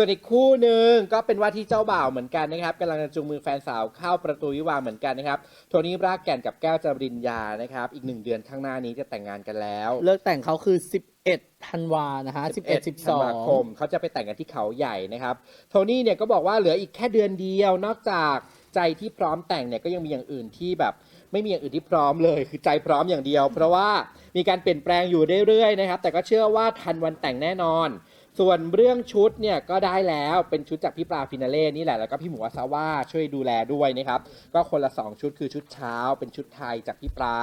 ส่วนอีกคู่หนึ่งก็เป็นว่าที่เจ้าบ่าวเหมือนกันนะครับกำลังจะจูงมือแฟนสาวเข้าประตูวิวาห์เหมือนกันนะครับโทนี่รากแก่นกับแก้วจริญญานะครับอีกหนึ่งเดือนข้างหน้านี้จะแต่งงานกันแล้ว เลิกแต่งเขาคือ 11ธันวานะฮะ11ธันวาคม 12 เขาจะไปแต่งกันที่เขาใหญ่นะครับโทนี่เนี่ยก็บอกว่าเหลืออีกแค่เดือนเดียวนอกจากใจที่พร้อมแต่งเนี่ยก็ยังมีอย่างอื่นที่แบบ ไม่มีอย่างอื่นที่พร้อมเลย คือใจพร้อมอย่างเดียว เพราะว่ามีการเปลี่ยนแปลงอยู่เรื่อยๆนะครับแต่ก็เชื่อว่าทันวันแต่งแน่นอน ส่วนเรื่องชุดเนี่ยก็ได้แล้วเป็นชุดจากพี่ปลาฟินาเล่นี่แหละแล้วก็พี่หมูอาซาว่าช่วยดูแลด้วยนะครับก็คนละสองชุดคือชุดเช้า เป็นชุดไทยจากพี่ปลา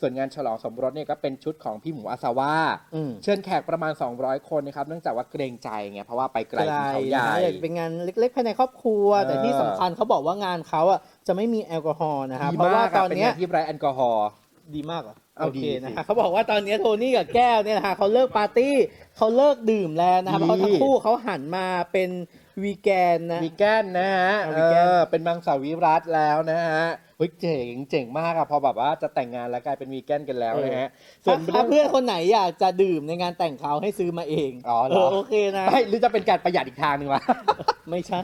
ส่วนงานฉลองสมรสเนี่ยก็เป็นชุดของพี่หมูอาซาว่าอืม เชิญแขกประมาณ 200 คนนะครับเนื่องจากว่าเกรงใจไงเพราะว่าไปไกลไกลถึงเขาใหญ่ นะอยากเป็นงานเล็กๆภายในครอบครัวแต่ที่สำคัญเขาบอกว่างานเขาอะจะไม่มีแอลกอฮอล์นะครับ ดีเพราะว่ามากตตออนนเนี้นี้ยที่ไรแอลกอฮอล์ ดีมากเหรอเอาโอเคดีนะสิ ฮะเขาบอกว่าตอนนี้โทนี่กับแก้วเนี่ยนะฮะเขาเลิกปาร์ตี้เขาเลิกดื่มแล้วนะครับดีเพราะทั้งคู่เขาหันมาเป็นวีแกนนะ วีแกนนะฮะเอาเอวีแกน อเป็นมังสวิรัตแล้วนะฮะเฮ้ยเจ๋งเจ๋งมากอะพอแบบว่าจะแต่งงานแล้วกลายเป็นวีแกนกันแล้วนะฮะส่ถ้าวนถ้าเพื่อนคนไหนอยากจะดื่มในงานแต่งเขาให้ซื้อมาเองอ๋อเหรอโอเคนะ ไม่หรือจะเป็นการประหยัดอีกทางหนึ่งวะ ไม่ใช่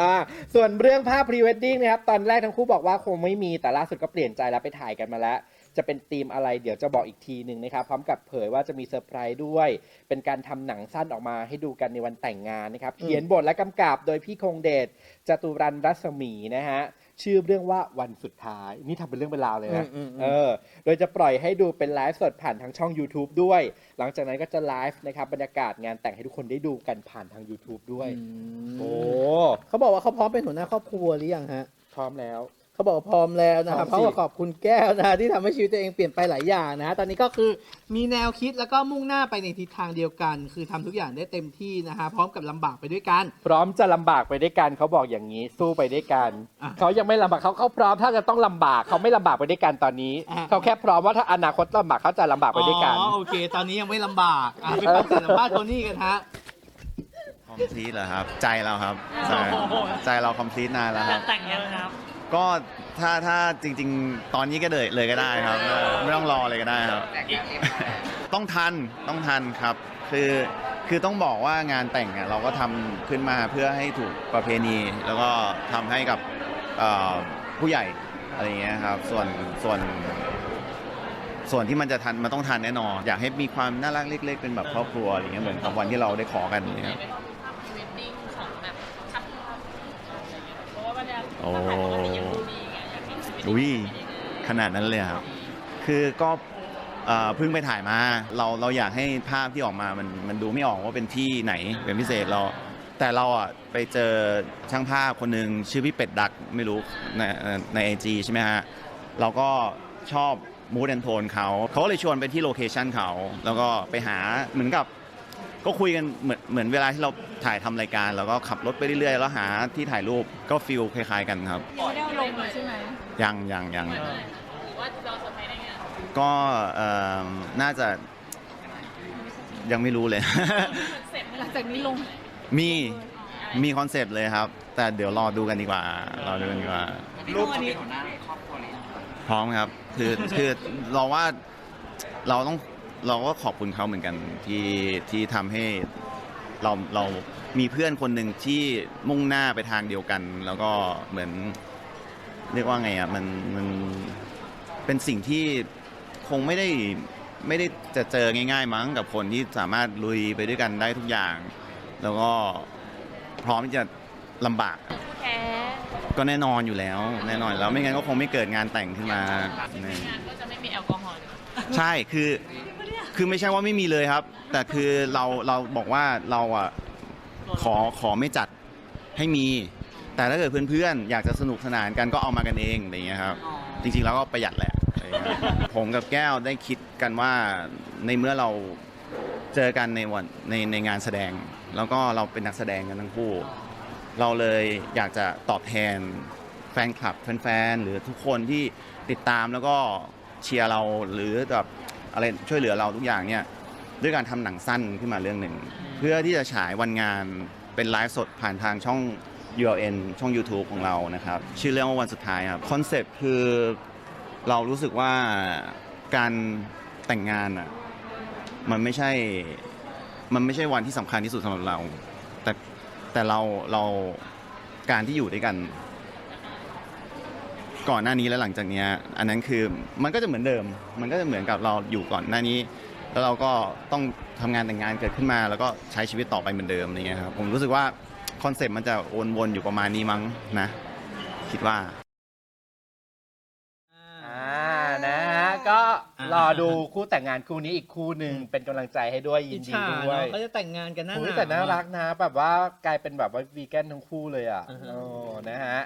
อ่าส่วนเรื่องภาพพรีเวดดิ้งนะครับ ตอนแรกทั้งคู่บอกว่าคงไม่มีแต่ล่าสุดก็เปลี่ยนใจแล้วไปถ่ายกันมาแล้ว จะเป็นธีมอะไรเดี๋ยวจะบอกอีกทีหนึ่งนะครับ พร้อมกับเผยว่าจะมีเซอร์ไพรส์ด้วย เป็นการทำหนังสั้นออกมาให้ดูกันในวันแต่งงานนะครับอืมเขียนบทและกำกับโดยพี่คงเดชจตุรันรัศมีนะฮะชื่อเรื่องว่าวันสุดท้าย นี่ทำเป็นเรื่องเป็นราวเลยนะอืมอืมอืมเออ โดยจะปล่อยให้ดูเป็นไลฟ์สดผ่านทางช่อง YouTube ด้วย หลังจากนั้นก็จะไลฟ์นะครับบรรยากาศงานแต่งให้ทุกคนได้ดูกันผ่านทาง YouTube ด้วย โอ้เขาบอกว่าเขาพร้อมเป็นหัวหน้าครอบครัวหรือยังฮะ พร้อมแล้ว เขาบอกว่าพร้อมแล้วนะครับพร้อมสิ เขาก็ขอบคุณแก้วนะที่ทำให้ชีวิตตัวเองเปลี่ยนไปหลายอย่างนะตอนนี้ก็คือมีแนวคิดแล้วก็มุ่งหน้าไปในทิศทางเดียวกัน คือทำทุกอย่างได้เต็มที่นะฮะพร้อมกับลำบากไปด้วยกัน พร้อมจะลำบากไปด้วยกันเขาบอกอย่างนี้สู้ไปด้วยกันอะเขายังไม่ลำบากเขาเขาพร้อมถ้าจะต้องลำบากเขาไม่ลำบากไปด้วยกันตอนนี้อะ เขาแค่พร้อมว่าถ้าอนาคตลำบากเขาจะลำบากไปด้วยกัน อ๋อโอเค ตอนนี้ยังไม่ลำบากอะไปฟังเสียงสัมภาษณ์โทนี่กันฮะ คอมพลีทเหรอครับ ใจเราครับใจใจเราคอมพลีทนานแล้วครับ แต่งยังครับ ก็ถ้าถ้าจริง ๆ ตอนนี้ก็เลยเลยก็ได้ครับ ไม่ต้องรอเลยก็ได้ครับ ต้องทันต้องทันครับ คือคือต้องบอกว่างานแต่งเนี่ยเราก็ทำขึ้นมาเพื่อให้ถูกประเพณี แล้วก็ทำให้กับเอ่อผู้ใหญ่อะไรอย่างเงี้ยครับส่วนส่วน ส่วนที่มันจะทันมันต้องทันแน่นอน อยากให้มีความน่ารักเล็ก ๆ เป็นแบบครอบครัวอะไรอย่างเงี้ยเหมือนกับวันที่เราได้ขอกันอย่างเงี้ยเป็นภาพพรีเอุ้ยขนาดนั้นเลยครับ คือก็เอ่อเพิ่งไปถ่ายมาเราเราอยากให้ภาพที่ออกมามันมันดูไม่ออกว่าเป็นที่ไหนเป็นพิเศษเรา แต่เราอะไปเจอช่างภาพคนหนึ่งชื่อพี่เป็ดดักไม่รู้ในในไอจีใช่ไหมฮะเราก็ชอบมูดแอนโทนเขาเขาก็เลยชวนไปที่โลเคชันเขาแล้วก็ไปหาเหมือนกับ ก็คุยกันเหมือนเหมือนเวลาที่เราถ่ายทำรายการแล้วก็ขับรถไปเรื่อยๆ แล้วหาที่ถ่ายรูปก็ฟิลคล้ายๆกันครับ ยังไม่ได้เอาลงเลยใช่ไหมยังยังยังหรือว่าเราเซอร์ไพรส์ในงานก็เอ่อน่าจะยังไม่รู้เลยเสร็จหลังจากนี้ลงมีมีคอนเซปต์เลยครับ แต่เดี๋ยวรอดูกันดีกว่ารอดูกันดีกว่า รูปนี้พร้อมครับ คือคือเราว่าเราต้อง เราก็ขอบคุณเขาเหมือนกันที่ที่ทำให้เราเรามีเพื่อนคนหนึ่งที่มุ่งหน้าไปทางเดียวกัน แล้วก็เหมือน เรียกว่าไงอะมันมันเป็นสิ่งที่คงไม่ได้ไม่ได้จะเจอง่าย ๆ มั้งกับคนที่สามารถลุยไปด้วยกันได้ทุกอย่าง แล้วก็พร้อมที่จะลำบากแค่ก็แน่นอนอยู่แล้ว แน่นอนอยู่แล้วไม่งั้นก็คงไม่เกิดงานแต่งขึ้นมานี่งานก็จะไม่มีแอลกอฮอล์เลยใช่ คือ คือไม่ใช่ว่าไม่มีเลยครับ แต่คือเราเราบอกว่าเราอะขอขอไม่จัดให้มี แต่ถ้าเกิดเพื่อนๆ อยากจะสนุกสนานกันก็เอามากันเองอะไรอย่างเงี้ยครับ จริงๆแล้วก็ประหยัดแหละอะไรอย่างเงี้ยผมกับแก้วได้คิดกันว่าในเมื่อเราเจอกันในวันในในงานแสดง แล้วก็เราเป็นนักแสดงกันทั้งคู่ เราเลยอยากจะตอบแทนแฟนคลับแฟนๆหรือทุกคนที่ติดตามแล้วก็เชียร์เราหรือแบบ อะไรช่วยเหลือเราทุกอย่างเนี่ยด้วยการทำหนังสั้นขึ้นมาเรื่องหนึ่ง เพื่อที่จะฉายวันงานเป็นไลฟ์สดผ่านทางช่อง URN ช่อง YouTube ของเรานะครับ ชื่อเรื่องว่าวันสุดท้ายครับคอนเซปต์คือเรารู้สึกว่าการแต่งงานอะมันไม่ใช่ มันไม่ใช่วันที่สำคัญที่สุดสำหรับเรา แต่แต่เราเราการที่อยู่ด้วยกัน ก่อนหน้านี้และหลังจากเนี้ยอันนั้นคือมันก็จะเหมือนเดิม มันก็จะเหมือนกับเราอยู่ก่อนหน้านี้ แล้วเราก็ต้องทำงานแต่งงานเกิดขึ้นมา แล้วก็ใช้ชีวิตต่อไปเหมือนเดิมอะไรเงี้ยครับผมรู้สึกว่าคอนเซปต์มันจะวนๆอยู่ประมาณนี้มั้งนะคิดว่า อ่านะฮะก็อ่ารอดูคู่แต่งงานคู่นี้อีกคู่หนึ่งเป็นกำลังใจให้ด้วยยิอินจดีฉาด้วยเนาะเขาจะแต่งงานกันหน้าหอุ๊ยนาว แต่น่ารักนะแบบว่ากลายเป็นแบบว่าวีแกนทั้งคู่เลยอะอือฮะ โอ้นะฮะ